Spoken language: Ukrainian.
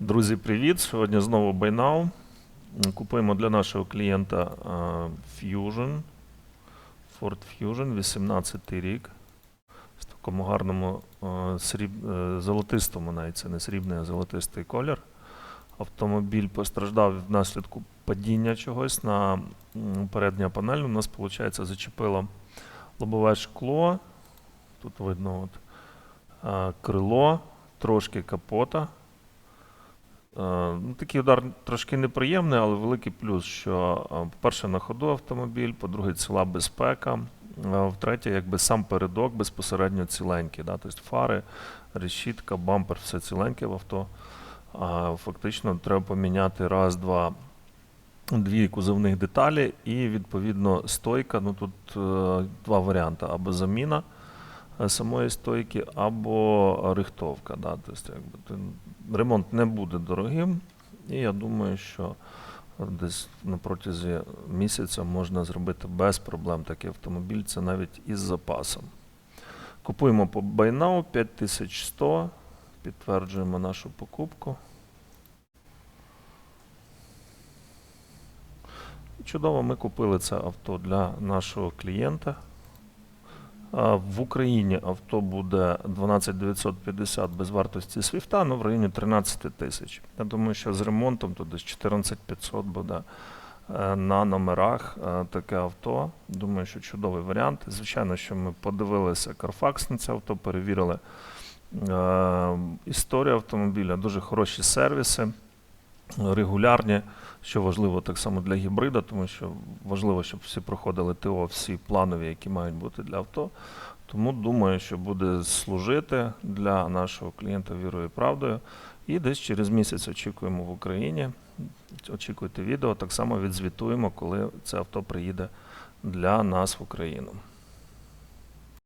Друзі, привіт! Сьогодні знову. М, Купуємо для нашого клієнта Fusion. Ford Fusion, 18 рік. В такому гарному сріб... е, золотистому, навіть це не срібний, а золотистий колір. Автомобіль постраждав внаслідку падіння чогось на м, передня панель. У нас, виходить, зачепило лобове шкло. Тут видно от, крило, трошки капота. Е, Ну, такий удар трошки неприємний, але великий плюс, що, е, по-перше, на ходу автомобіль, по-друге, ціла безпека. е, Втретє, якби сам передок безпосередньо ціленький. Да? Тобто фари, решітка, бампер, все ціленьке в авто. А фактично треба поміняти раз, два, дві кузовних деталі і відповідно стойка. Ну тут е, два варіанти: або заміна самої стойки, або рихтовка. Да? Тобто, якби, ремонт не буде дорогим, і я думаю, що десь на протязі місяця можна зробити без проблем такий автомобіль, це навіть із запасом. Купуємо по Now 5100, підтверджуємо нашу покупку. Чудово, ми купили це авто для нашого клієнта. В Україні авто буде 12950 без вартості свіфта, ну в районі 13 тисяч. Я думаю, що з ремонтом то десь 14500 буде е, на номерах е, таке авто. Думаю, що чудовий варіант. Звичайно, що ми подивилися Carfax на це авто, перевірили е, історію автомобіля, дуже хороші сервіси, регулярні. Що важливо так само для гібрида, тому що важливо, щоб всі проходили ТО, всі планові, які мають бути для авто. Тому думаю, що буде служити для нашого клієнта вірою і правдою. І десь через місяць очікуємо в Україні. Очікуйте відео, так само відзвітуємо, коли це авто приїде для нас в Україну.